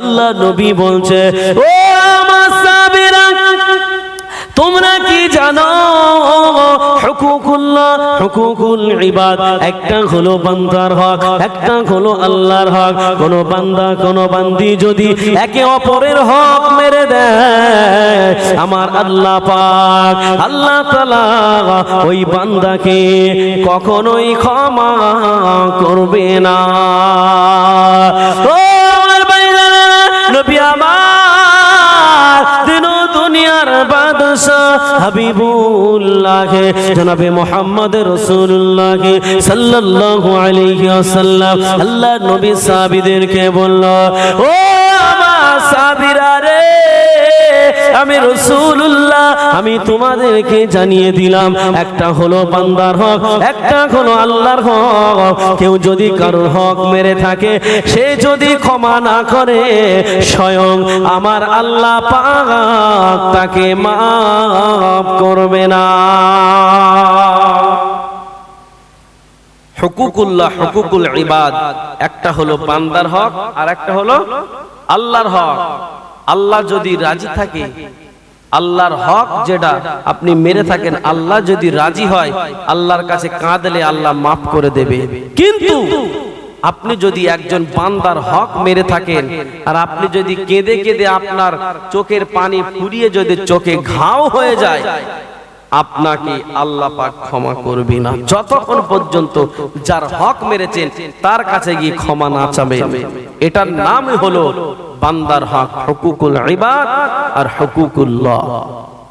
আল্লাহ নবী বলছে, ও আমার সাবিরা তোমরা কি জানো? একটা হলো বান্দার হক, একটা হলো আল্লাহর হক। কোন বান্দা, কোন বান্দি যদি একে অপরের হক মেরে দেয়, আমার আল্লাহ পাক, আল্লাহ ওই বান্দাকে কখনোই ক্ষমা করবে না। দুনিয়ার বাদশাহ হাবিবুল্লাহ জনাবে মোহাম্মদ রসুল্লাহ সাল্লাল্লাহু আলাইহি ওয়াসাল্লাম। আল্লাহ নবী সাহাবীদেরকে বলল ও আমি রসুল্লাহ আমি তোমাদেরকে জানিয়ে দিলাম, একটা হলো বান্দার হক, একটা হলো আল্লাহর হক। কেউ যদি কারোর হক মেরে থাকে, সে যদি ক্ষমা না করে, স্বয়ং আমার আল্লাহ পাক তাকে মাফ করবে না। হুকুকুল্লাহ, হুকুকুল ইবাদ। একটা হলো বান্দার হক, আর একটা হলো আল্লাহর হক। আল্লাহ যদি রাজি থাকে, আল্লাহর হক যেটা আপনি মেরে থাকেন, আল্লাহ যদি রাজি হয়, আল্লাহর কাছে কাঁদলে আল্লাহ মাফ করে দেবে। কিন্তু আপনি যদি একজন বান্দার হক মেরে থাকেন, আর আপনি যদি কেঁদে কেঁদে আপনার চোখের পানি ফুরিয়ে যদি চোখে ঘাও হয়ে যায় আপনাকে আল্লাহ পাক ক্ষমা করবে না। যতক্ষণ পর্যন্ত যার হক মেরেছেন, তার কাছে গিয়ে ক্ষমা না চাবেন। এটার নাম হলো বান্দার হক, হুকুকুল ইবাদ আর হুকুকুল্লাহ।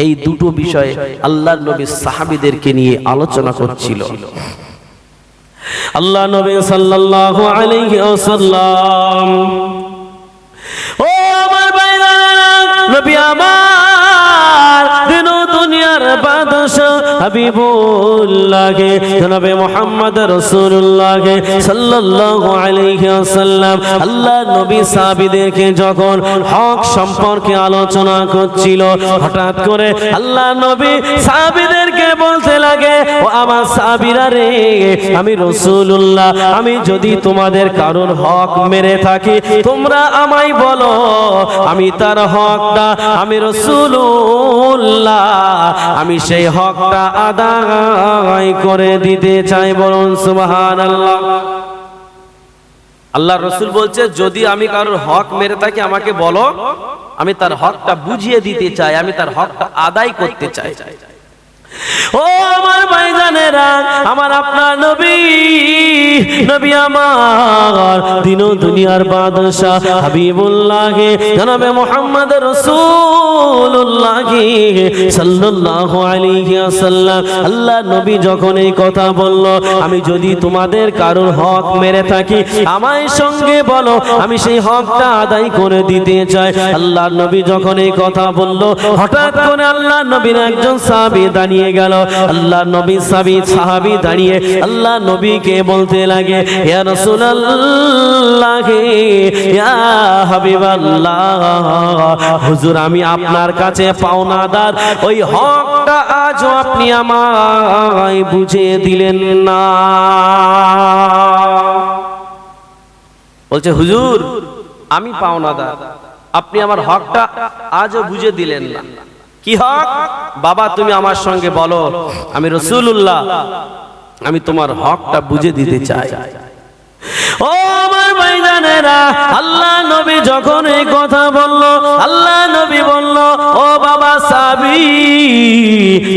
এই দুটো বিষয়ে আল্লাহর নবী সাহাবীদেরকে নিয়ে আলোচনা করছিল। আল্লাহ নবী সাল্লাল্লাহু আলাইহি ওয়াসাল্লাম, ও আমার ভাইরা, নবী আমার, দিন দুনিয়ার বাদশাহ হাবিবুল্লাহকে, জনাবে মুহাম্মদ ওয়াসাল্লাম। আল্লাহ নবী যখন হক সম্পর্কে আলোচনা করছিল, হঠাৎ করে আল্লাহ নবী সাহাবীদেরকে বলতে লাগে, ও আমার রে, আমি রাসূলুল্লাহ, আমি যদি তোমাদের কারোর হক মেরে থাকি, তোমরা আমায় বলো, আমি তার হকটা, আমি রসুল্লাহ আমি সেই হকটা আদায় করে দিতে চাই বলুন সুবাহান আল্লাহ আল্লাহ রসুল বলছে, যদি আমি কারোর হক মেরে থাকি, আমাকে বলো, আমি তার হকটা বুঝিয়ে দিতে চাই, আমি তার হকটা আদায় করতে চাই। ও আমার আমার আপনার নবী নবী আমার দিন দুনিয়ার বাদশাহ হাবিবুল্লাহ জনাবে মোহাম্মদ রাসূলুল্লাহ সাল্লাল্লাহু আলাইহি ওয়াসাল্লাম। আল্লাহ নবী যখন এই কথা বলল, আমি যদি তোমাদের কারোর হক মেরে থাকি, আমায় সঙ্গে বলো, আমি সেই হকটা আদায় করে দিতে চাই। আল্লাহ নবী যখন এই কথা বলল, হঠাৎ করে আল্লাহ নবীর একজন সাহাবী দাঁড়িয়ে গেল। আল্লাহ নবী সাহাবী সাহাবী দাঁড়িয়ে আল্লাহ নবীকে বলতে লাগে হুজুর আমি আপনার কাছে পাওনাদার, ওই হকটা আজও আপনি আমায় বুঝিয়ে দিলেন না। বলছে, হুজুর, আমি পাওনাদার, আপনি আমার হকটা আজও বুঝে দিলেন না। কি হক? বাবা, তুমি আমার সঙ্গে বলো, আমি রসুল্লাহ আমি তোমার হকটা বুঝে দিতে চাই। ও আমার ভাইজানেরা আল্লাহ নবী যখন এই কথা বলল, আল্লাহ নবী বলল, ও বাবা সাবি,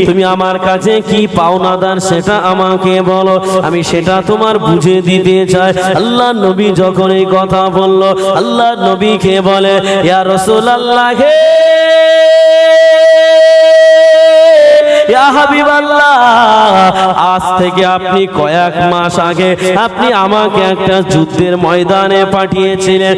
তুমি আমার কাছে কি পাওনাদার সেটা আমাকে বলো, আমি সেটা তোমার বুঝে দিতে চাই। আল্লাহ নবী যখন এই কথা বলল, আল্লাহ নবীকে বলে, ইয়া রসুল আল্লাহ হে ইয়া হাবিবাল্লাহ। আজ থেকে আপনি কয়েক মাস আগে আপনি আমাকে একটা যুদ্ধের ময়দানে পাঠিয়েছিলেন।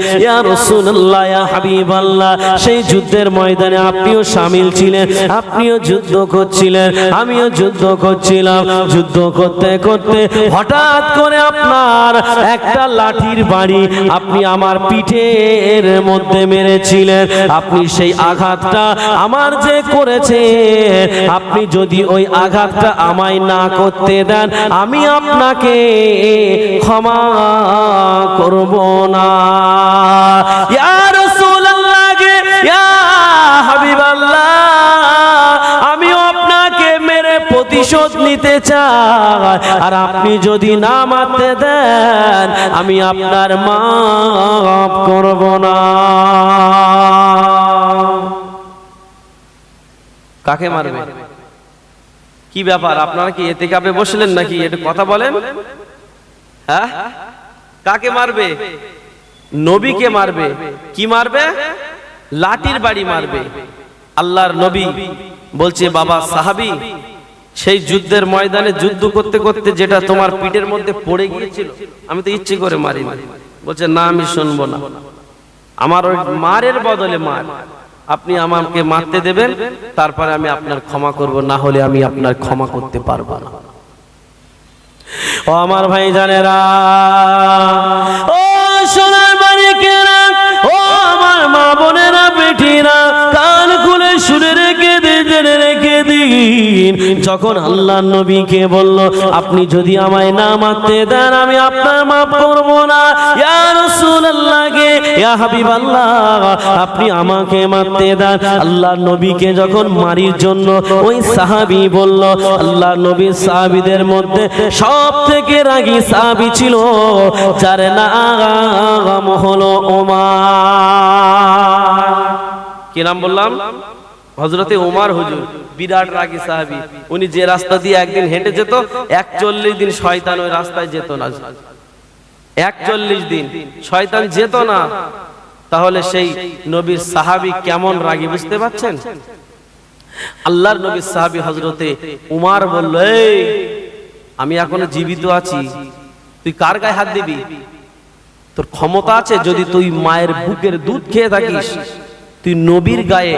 সেই যুদ্ধের ময়দানে আপনিও শামিল ছিলেন, আপনিও যুদ্ধ করছিলেন, আমিও যুদ্ধ করছিলাম। যুদ্ধ করতে করতে হঠাৎ করে আপনার একটা লাঠির বাড়ি আপনি আমার পিঠের মধ্যে মেরেছিলেন। আপনি সেই আঘাতটা আমার যে করেছে আপনি যদি ওই আঘাতটা আমায় না করতে দেন, আমি আপনাকে ক্ষমা করব না। ইয়ার সোল্লাগে হাবিবাল্লাহ প্রতিশোধ নিতে চায় আর আপনি যদি না মারতে দেন, আমি আপনার মাপ করব না। কাকে মারবে? কি ব্যাপার? আপনারা কি এতে কাপে বসলেন নাকি? একটু কথা বলেন। হ্যাঁ? কাকে মারবে? নবীকে মারবে। কি মারবে? লাঠির বাড়ি মারবে। আল্লাহর নবী বলছে, বাবা, সাহাবি, সেই যুদ্ধের ময়দানে যুদ্ধ করতে করতে যেটা তোমার পিঠের মধ্যে পড়ে গিয়েছিল, আমি তো ইচ্ছে করে মারি বলছে, না, আমি শুনব না। আমার ওই মারের বদলে মার। আপনি আমাকে মারতে দেবেন, তারপরে আমি আপনার ক্ষমা করব, না হলে আমি আপনার ক্ষমা করতে পারব না। ও আমার ভাই জানেরা ও সোনার মানিকেরা ও আমার মা বোনেরা, বেটিরা, কান খুলে শুনে রেখে রেখে দিন। যখন আল্লাহ নবীকে বলল, আপনি যদি আমায় না মারতে দেন, আমি আপনার মাফ করব না। ইয়া আপনি আমাকে মারতে দেন। আল্লাহ নবীকে যখন মারির জন্য ওই সাহাবী বলল, আল্লাহ নবী সাহাবীদের মধ্যে সব থেকে রাগী সাহাবী ছিল, যার হলো ওমার। কি নাম বললাম? হজরতে ওমার হুজুর, বিরাট রাগী সাহাবী। উনি যে রাস্তা দিয়ে একদিন হেঁটে যেত, একচল্লিশ দিন শয়তান ওই রাস্তায় যেত না। একচল্লিশ দিন। শয়তান যেত না। তাহলে সেই নবীর সাহাবি কেমন রাগী বুঝতে পারছেন? আল্লাহর নবীর সাহাবী হজরতে উমার বলল আমি এখনও জীবিত আছি। তুই কার গায়ে হাত দিবি? তোর ক্ষমতা আছে যদি তুই মায়ের বুকের দুধ খেয়ে থাকিস তুই নবীর গায়ে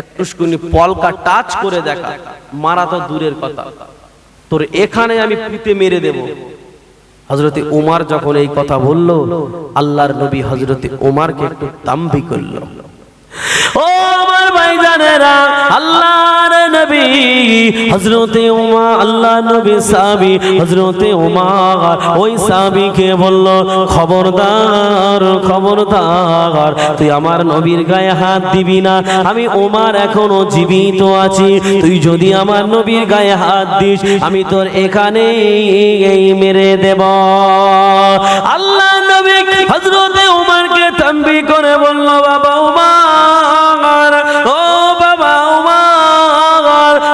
একটুখানি পলকা টাচ করে দেখা। মারা তো দূরের কথা। তোর এখানে আমি পিতে মেরে দেব। হজরতে উমার যখন এই কথা বলল আল্লাহর নবী হজরতে উমারকে একটু তাম্বি করল। ও ভাইজানেরা, আল্লাহর নবী উমা নবী উমা ওই বলল, খবরদার খবরদার, তুই আমার নবীর গায়ে হাত দিবি না। আমি ওমার এখনও জীবিত আছি। তুই যদি আমার নবীর গায়ে হাত দিস, আমি তোর এখানে মেরে দেব। আল্লাহ নবী হযরতে উমারকে তাম্বি করে বলল, বাবা উমার, ও উমার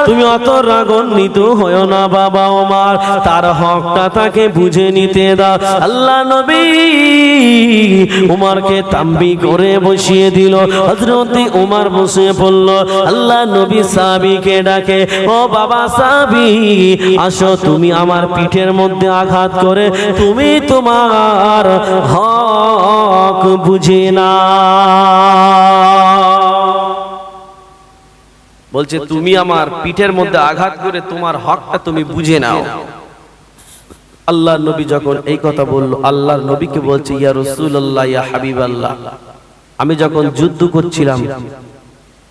তুমি অত রাগান্বিত হয়েও না বাবা উমার তার হকটা তাকে বুঝে নিতে দাও। আল্লাহ নবী উমারকে তাম্বি করে বসিয়ে দিল। হযরতে উমার বসে পড়ল আল্লাহ নবী সাহাবীকে ডাকে ও বাবা সাহাবী আসো তুমি আমার পিঠের মধ্যে আঘাত করে তুমি তোমার হক বুঝে না বলছে তুমি আমার পিঠের মধ্যে আঘাত করে তোমার হকটা তুমি বুঝে নাও। আল্লাহ নবী যখন এই কথা বলল আল্লাহর নবীকে বলছে ইয়া রাসূলুল্লাহ ইয়া হাবিবাল্লাহ। আমি যখন যুদ্ধ করছিলাম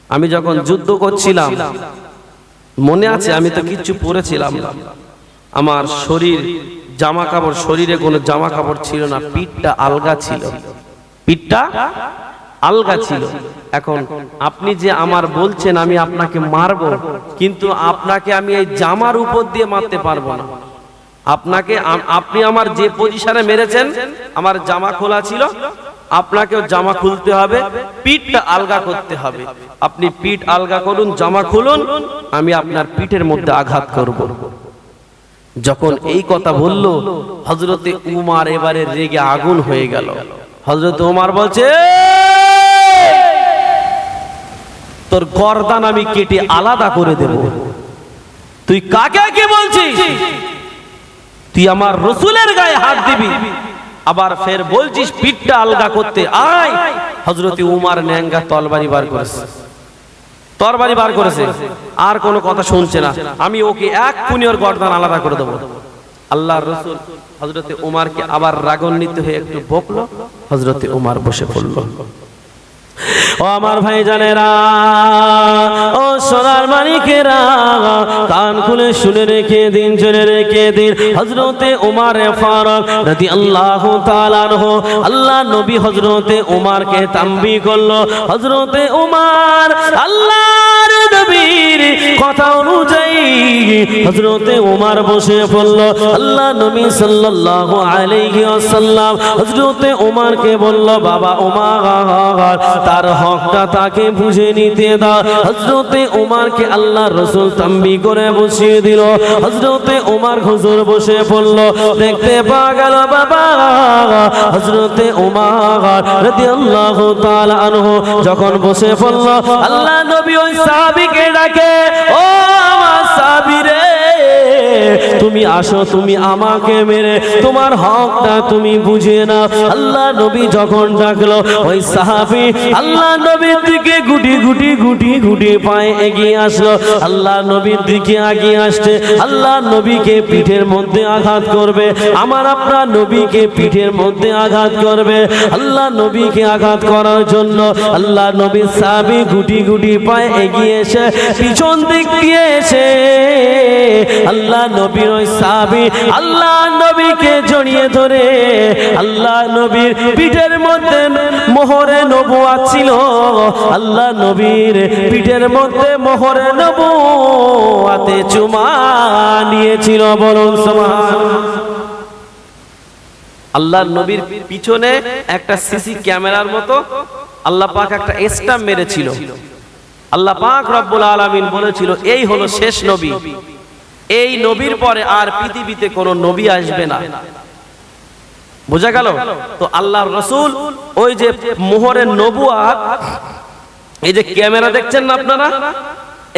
আমি যখন যুদ্ধ করছিলাম মনে আছে আমি তো কিচ্ছু পরেছিলাম। না আমার শরীর জামা কাপড় শরীরে কোনো জামা কাপড় ছিল না পিঠটা আলগা ছিল। পিঠটা আলগা ছিল। এখন আপনি যে আমার বলছেন, আমি আপনাকে মারবো, কিন্তু আপনাকে আমি এই জামার উপর দিয়ে মারতে পারব না। আপনাকে আপনি আমার যে পজিশনে মেরেছেন, আমার জামা খোলা ছিল, আপনাকেও জামা খুলতে হবে, পিঠটা আলগা করতে হবে। আপনি পিঠ আলগা করুন, জামা খুলুন, আমি আপনার পিঠের মধ্যে আঘাত করব। যখন এই কথা বলল হজরতে উমার এবারে রেগে আগুন হয়ে গেল। হজরত উমার বলছে তোর গর্দান আমি কেটে আলাদা করে দেব। তুই কাকে কি বলছিস? তুই আমার রসুলের গায়ে হাত দিবি। আবার ফের বলছিস, পিঠটা আলগা করতে আয়। হজরতে উমার ন্যাঙ্গা তলবারি বার করেছে। তরবারি বার করেছে। আর কোনো কথা শুনছে না। আমি ওকে এক কুনি ওর গর্দান আলাদা করে দেবো। আল্লাহর রসুল হজরতে উমারকে আবার রাগান্বিত হয়ে একটু বকলো। হজরতে উমার বসে পড়ল। ও আমার ভাই জানেরা ও সোনার মালিকেরা কান খুলে শুনে রেখে দিন, জেনে রেখে দিন। হজরতে উমার ফারুক রাদি আল্লাহ তালানহ আল্লাহ নবী হজরতে উমারকে তাম্বি করল। হজরতে উমার আল্লাহর নবী নবীর কথা অনুযায়ী হজরতে ওমার বসে পড়ল। আল্লাহ নবী সাল্লাল্লাহু আলাইহি ওয়াসাল্লাম হজরতে ওমারকে বলল, বাবা ওমার তার হকটা তাকে বুঝে নিতে দাও। হজরতে ওমারকে আল্লাহ রসুল তাম্বি করে বসিয়ে দিল। হজরতে ওমার হুজুর বসে পড়ল, দেখতে পাওয়া গেল বাবা। হজরতে ওমার রাদিয়াল্লাহু তাআলা আনহু যখন বসে পড়ল, আল্লাহ নবী ওই সাহাবীকে ডাকে ও তুমি আসো, তুমি আমাকে মেরে। তোমার হকটা তুমি বুঝে নাও। আল্লাহ নবী যখন ডাকলো, ওই সাহাবী আল্লাহ নবীর দিকে গুটি গুটি গুটি গুটি পায়ে এগিয়ে আসলো। আল্লাহ নবীর দিকে এগিয়ে আসছে। আল্লাহ নবীকে পিঠের মধ্যে আঘাত করবে। আমার আপনার নবীকে পিঠের মধ্যে আঘাত করবে। আল্লাহ নবীকে আঘাত করার জন্য আল্লাহ নবীর সাহাবী গুটি গুটি পায়ে এগিয়ে এসে পিছন দিক দিয়ে এসে আল্লাহ নবীর ওই আল্লাহ নবীকে জড়িয়ে ধরে, আল্লাহ নবীর পিঠের মধ্যে মোহরে নবুয়া ছিল, আল্লাহ নবীর পিঠের মধ্যে মোহরে নবুয়াতে চুমা নিয়েছিল আল্লাহ নবীর পিছনে একটা সিসি ক্যামেরার মতো আল্লাহ পাক একটা স্টাম্প মেরেছিল। আল্লাহ পাক রব্বুল আলামিন বলেছিল, এই হলো শেষ নবী। এই নবীর পরে আর পৃথিবীতে কোনো নবী আসবে না। বোঝা গেল? তো আল্লাহর রসুল ওই যে মোহরের নবুয়াত, এই যে ক্যামেরা দেখছেন না আপনারা?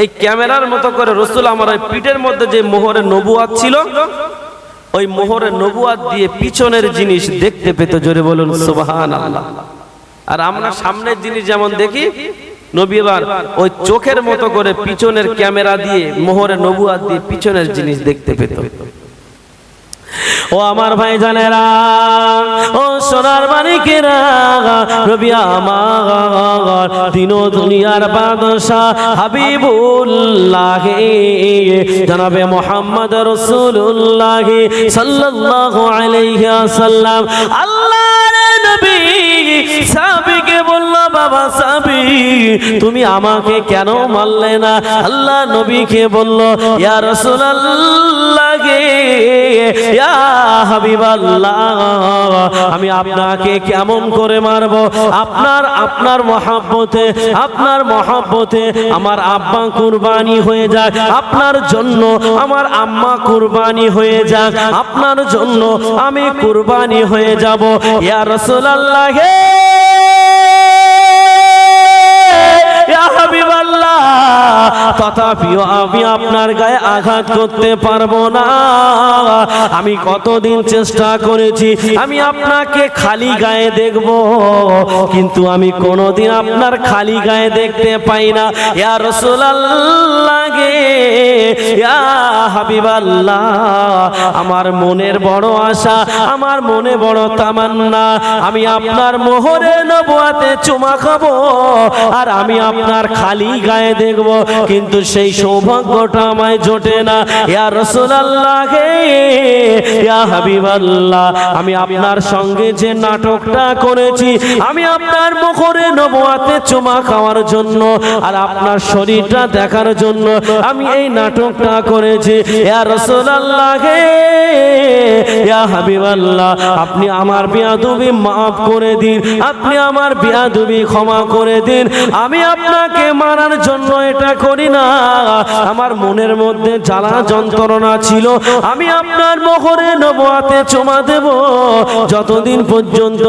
এই ক্যামেরার মতো করে রসুল আমার ওই পিঠের মধ্যে যে মোহরের নবুয়াত ছিল, ওই মোহরের নবুয়াত দিয়ে পিছনের জিনিস দেখতে পেত, জোরে বলুন আল্লাহ আর আমরা সামনের জিনিস যেমন দেখি নবী এবার ওই চোখের মতো করে পিছনের ক্যামেরা দিয়ে মোহরের নবুয়াত দিয়ে পিছনের জিনিস দেখতে পেত। ও আমার ভাই জানেরা ও সোনার রবি আমার দিন দুনিয়ার হাবিবুল্লাহ, জানাবে মোহাম্মদ রসুল্লাহ সাল্লাল্লাহু আলাইহি আল্লাহর নবী সাবিকে বলল বাবা সাবি তুমি আমাকে কেন মারলে না? আল্লাহ নবীকে বলল ইয়া রাসূলুল্লাহ গে হাবিবাল্লাহ, আমি আপনাকে কেমন করে মারবো? আপনার আপনার মহাব্বতে আপনার মহাব্বতে আমার আব্বা কুরবানি হয়ে যাক। আপনার জন্য আমার আম্মা কুরবানি হয়ে যাক। আপনার জন্য আমি কুরবানি হয়ে যাব। ইয়া রাসূলুল্লাহ তথাপিও আমি আপনার গায়ে আঘাত করতে পারব না। আমি কতদিন চেষ্টা করেছি, আমি আপনাকে খালি গায়ে দেখব, কিন্তু আমি কোনোদিন আপনার খালি গায়ে দেখতে পাই না। ইয়া রাসূলুল্লাহ গে আমার মনের বড় আশা, আমার মনে বড় তামান্না, আমি আপনার মোহরে নবুয়াতে চুমা খাব, আর আমি আপনার খালি গায়ে দেখব কিন্তু সেই সৌভাগ্যটা আমায় জোটে না। ইয়া রাসূলুল্লাহ হে, ইয়া হাবিবাল্লাহ, আমি আপনার সঙ্গে যে নাটকটা করেছি, আমি আপনার মুখরে নবুয়াতে চুমা খাওয়ার জন্য আর আপনার শরীরটা দেখার জন্য আমি এই নাটকটা করেছি। ইয়া রাসূলুল্লাহ হে, ইয়া হাবিবাল্লাহ, আপনি আমার বিয়াদবি মাফ করে দিন, আপনি আমার বিয়াদবি ক্ষমা করে দিন। আমি আপনাকে মারার জন্য এটা করি না। আমার মনের মধ্যে জ্বালা যন্ত্রণা ছিল। আমি আপনার মোহরে নবাতে চমা দেব। যতদিন পর্যন্ত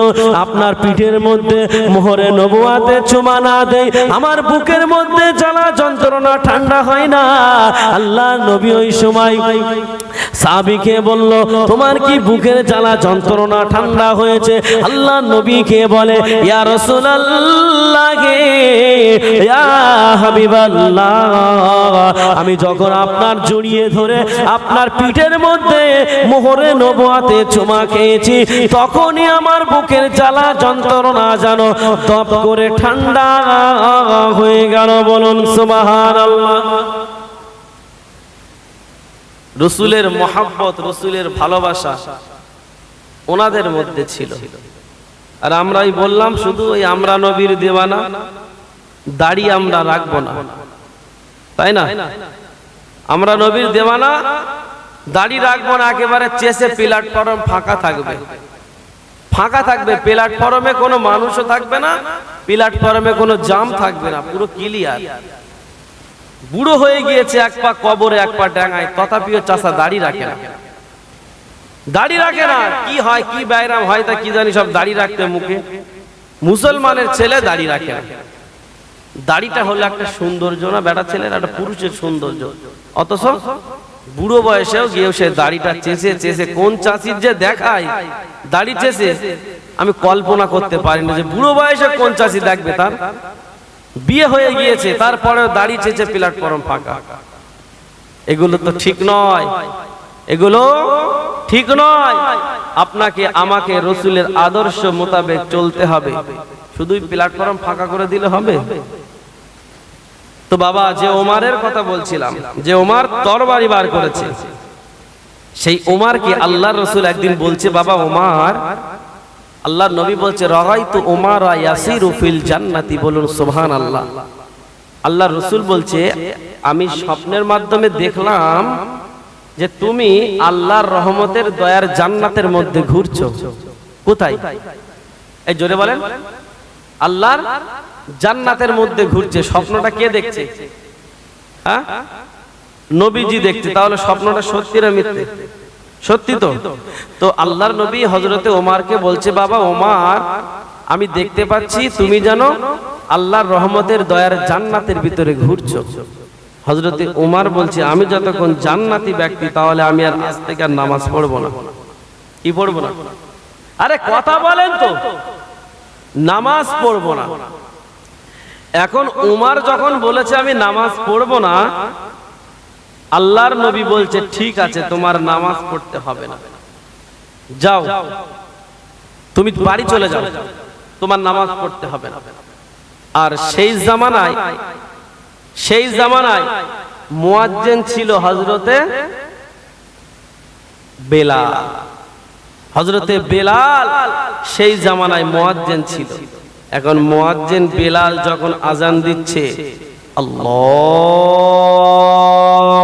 আপনার পিঠের মধ্যে মোহরে নবাতে চুমা না দেয় আমার বুকের মধ্যে জ্বালা যন্ত্রণা ঠান্ডা হয় না। আল্লাহ নবী ওই সময় সাবিকে বলল, তোমার কি বুকের জ্বালা যন্ত্রণা ঠান্ডা হয়েছে? আল্লাহ নবীকে বলে, ইয়া রাসূলুল্লাহ, ইয়া হাবিবাল্লাহ, আমি যখন আপনার জড়িয়ে ধরে আপনার পিঠের মধ্যে মোহরে নবুয়াতে চুমা খেয়েছি, তখনই আমার বুকের জ্বালা যন্ত্রণা জানো তপ করে ঠান্ডা হয়ে গেল। বলুন, সুবহানাল্লাহ। রসুলের মহাব্বত, রসুলের ভালোবাসা ওনাদের মধ্যে ছিল। আর আমরাই বললাম, শুধু ওই আমরা নবীর দেওয়ানা, দাড়ি আমরা রাখব না। তাই না? আমরা নবীর দেওয়ানা, দাড়ি রাখব না, একেবারে চেসে প্ল্যাটফর্ম ফাঁকা থাকবে। ফাঁকা থাকবে, প্ল্যাটফর্মে কোনো মানুষও থাকবে না, প্ল্যাটফর্মে কোনো জাম থাকবে না, পুরো ক্লিয়ার। বুড়ো হয়ে গিয়েছে, এক পা কবরে, এক পা ডাঙায়। তথাপিও চাষা দাড়ি রাখে না। দাড়ি রাখে না। কি হয়, কি ব্যায়াম হয় তা কি জানি সব দাড়ি রাখতে মুখে। মুসলমানের ছেলে দাড়ি রাখে না। দাড়িটা হলো একটা সৌন্দর্য না? বেটা ছেলের একটা পুরুষের সৌন্দর্য। অথচ বুড়ো বয়সেও গিয়েও সে দাড়িটা চেষে চেষে, কোন চাষির যে দেখায়, দাড়ি চেষে, আমি কল্পনা করতে পারি না যে বুড়ো বয়সে কোন চাষি দেখবে তার। বিয়ে হয়ে গিয়েছে, তারপরেও দাড়ি চেঁচে প্ল্যাটফর্ম ফাঁকা। এগুলো তো ঠিক নয়। এগুলো ঠিক নয়। আপনাকে, আমাকে রসুলের আদর্শ মোতাবেক চলতে হবে। শুধুই প্ল্যাটফর্ম ফাঁকা করে দিলে হবে? তো বাবা, যে ওমারের কথা বলছিলাম, যে ওমার তরবারি বার করেছে, সেই ওমারকে আল্লাহ রসুল একদিন বলছে, বাবা, ওমার আল্লাহর নবী বলছে রগাই তো ওমার ইয়াসিরু ফিল জান্নাতি। বলুন সুবহান আল্লাহ আল্লাহ রসুল বলছে, আমি স্বপ্নের মাধ্যমে দেখলাম যে তুমি আল্লাহর রহমতের দয়ার জান্নাতের মধ্যে ঘুরছো। কোথায়? এই জোরে বলেন। আল্লাহর জান্নাতের মধ্যে ঘুরছে। স্বপ্নটা কে দেখছে? হ্যাঁ? নবীজি দেখছে। তাহলে স্বপ্নটা সত্যি না মিথ্যে। সত্যি তো? তো আল্লাহর নবী হজরতে ওমারকে বলছে, বাবা ওমার, আমি দেখতে পাচ্ছি তুমি জানো আল্লাহর রহমতের দয়ার জান্নাতের ভিতরে ঘুরছো। হজরতে ওমার বলছে, আমি যতক্ষণ জান্নাতি ব্যক্তি, তাহলে আমি আর আজ থেকে আর নামাজ পড়ব না। কি পড়ব না? আরে কথা বলেন তো। নামাজ পড়ব না। এখন উমার যখন বলেছে, আমি নামাজ পড়ব না আল্লাহর নবী বলছে, ঠিক আছে, তোমার নামাজ পড়তে হবে না। যাও। তুমি বাড়ি চলে যাও। তোমার নামাজ পড়তে হবে না। আর সেই জামানায় সেই জামানায় মুয়াজ্জেন ছিল হজরতে বেলাল। হজরতে বেলাল সেই জামানায় মুয়াজ্জেন ছিল। এখন মুয়াজ্জেন বেলাল যখন আজান দিচ্ছে, আল্লাহু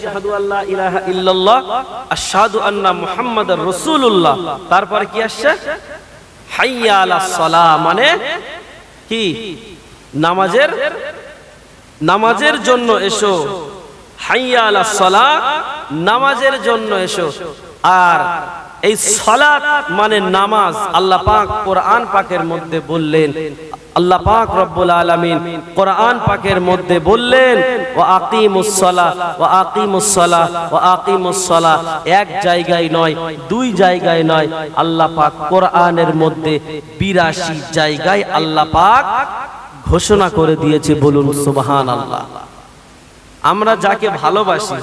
আশহাদু আল্লাহ ইলাহা ইল্লাল্লাহ, আশহাদু আন্না মুহাম্মাদার রাসূলুল্লাহ। তারপরে কি আসছে? হাইয়া আলাস সালাহ মানে কি? নামাজের নামাজের জন্য এসো। হাইয়া আলাস সালাহ নামাজের জন্য এসো। আর এই সালাত মানে নামাজ, আল্লাহ পাক কোরআন পাকের মধ্যে বললেন আল্লাহ পাক রব্বুল আলামিন কোরআন পাকের মধ্যে বললেন, ওয়া আকিমুস সালাহ ওয়া আকিমুস সালাহ এক জায়গায় নয়, দুই জায়গায় নয়, আল্লাহ পাক কোরআনের মধ্যে 82 জায়গায় আল্লাহ পাক ঘোষণা করে দিয়েছে, বলুন সুবহানাল্লাহ। আমরা যাকে ভালোবাসি,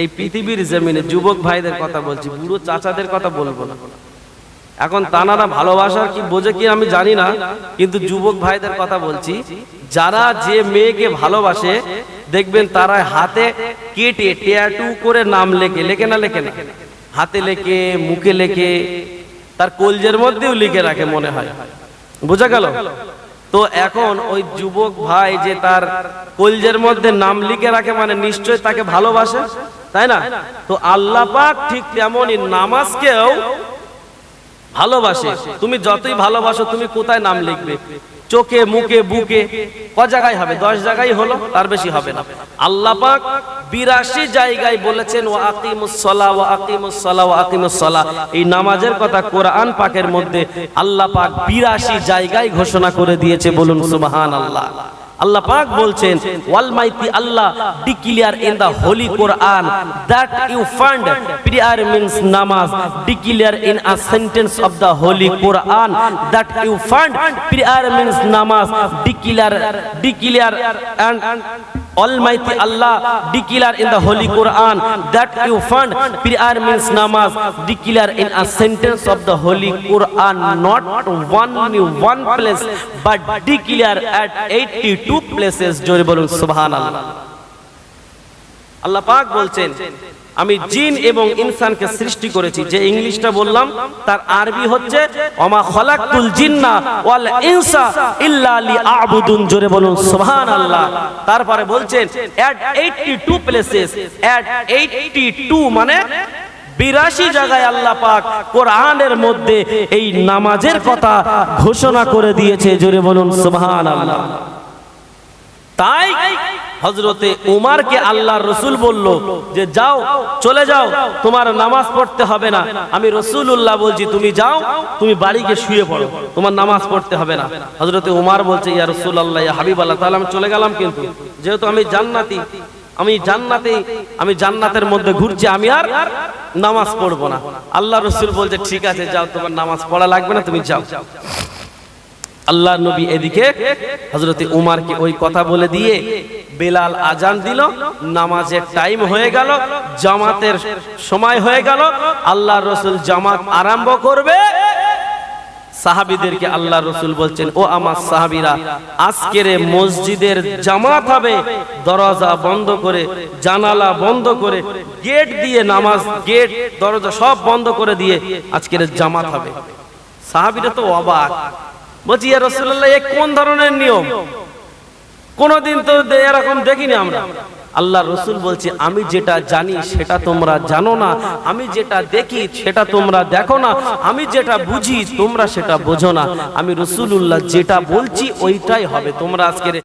এই পৃথিবীর জমিনে যুবক ভাইদের কথা বলছি, বুড়ো চাচাদের কথা বলব না। এখন তানারা ভালোবাসার কি বোঝে কি আমি জানি না, কিন্তু যুবক ভাইদের কথা বলছি, যারা যে মেয়েকে ভালোবাসে, দেখবেন তারা হাতে কেটে টেয়াটু করে নাম লেখে লেখে না লেখে না। হাতে লেখে, মুখে লেখে, তার কলজের মধ্যেও লিখে রাখে মনে হয়। বোঝা গেল? তো এখন ওই যুবক ভাই যে তার কলজের মধ্যে নাম লিখে রাখে মানে নিশ্চয় তাকে ভালোবাসে, তাই না? তো আল্লাহ পাক ঠিক তেমনই নামাজকেও ভালোবাসে। তুমি যতই ভালোবাসো, তুমি কোথায় নাম লিখবে? চোখে, মুখে, বুকে, ক জায়গায় হবে? দশ জায়গায় হলো, তার বেশি হবে না। আল্লাহ পাক বিরাশি জায়গায় বলেছেন ও আকিমুসলা ও আকিমুসলা ও আকিমুসলা এই নামাজের কথা কোরআন পাকের মধ্যে আল্লাহ পাক বিরাশি জায়গায় ঘোষণা করে দিয়েছে, বলুন সুবহান আল্লাহ আল্লাহ পাক বলছেন, Almighty Allah declare in the holy Quran, that you found prayer means namaz, declare in a sentence of the holy Quran, that you found prayer means namaz, declare declare and Almighty Allah declare in the Holy Quran that you fund prayer means namaz declare in a sentence of the Holy Quran not one one place but declare at 82 places জোরে বলুন সুবহানাল্লাহ আল্লাহ পাক বলছেন আমি জিন এবং ইনসানকে সৃষ্টি করেছি। যে ইংলিশটা বললাম, তার আরবি হচ্ছে, ওমা খলাকতুল জিন্না ওয়াল ইনসা ইল্লা লিআবুদুন জোরে বলুন, সুবহানাল্লাহ। তারপরে বলছেন এট 82 প্লেসেস এট 82 মানে বিরাশি জায়গায় আল্লাহ পাক কোরআনের মধ্যে এই নামাজের কথা ঘোষণা করে দিয়েছে। জোরে বলুন, সুবহানাল্লাহ। তাই হজরতে উমারকে আল্লাহর রসুল বলল যে যাও, চলে যাও, তোমার নামাজ পড়তে হবে না। আমি রসুল্লাহ বলছি, তুমি যাও, তুমি বাড়িকে শুয়ে পড়ো, তোমার নামাজ পড়তে হবে না। হজরতে উমার বলছে, ইয়া রসুল আল্লাহ ইয়া হাবিব আল্লাহ তাহলে আমি চলে গেলাম কিন্তু। যেহেতু আমি জান্নাতি, আমি জান্নাতে, আমি জান্নাতের মধ্যে ঘুরছি, আমি আর নামাজ পড়ব না। আল্লাহ রসুল বলছে, ঠিক আছে, যাও, তোমার নামাজ পড়া লাগবে না, তুমি যাও। আল্লাহ নবী এদিকে হজরতে উমারকে ওই কথা বলে দিয়ে বেলাল আজান দিল, নামাজের টাইম হয়ে গেল, জামাতের সময় হয়ে গেল, আল্লাহ রসুল জামাত আরম্ভ করবে। সাহাবিদেরকে আল্লাহ রসুল বলছেন, ও আমার সাহাবিরা, আজকের মসজিদের জামাত হবে, দরজা বন্ধ করে, জানালা বন্ধ করে, গেট দিয়ে নামাজ, গেট, দরজা সব বন্ধ করে দিয়ে আজকের জামাত হবে। সাহাবিরা তো অবাক। বলছি, ইয়া রসুল্লাহ এ কোন ধরনের নিয়ম? কোনদিন তো এরকম দেখিনি আমরা। আল্লাহ রসুল বলছে, আমি যেটা জানি সেটা তোমরা জানো না। আমি যেটা দেখি সেটা তোমরা দেখো না। আমি যেটা বুঝি তোমরা সেটা বোঝো না। আমি রসুল্লাহ যেটা বলছি ওইটাই হবে। তোমরা আজকের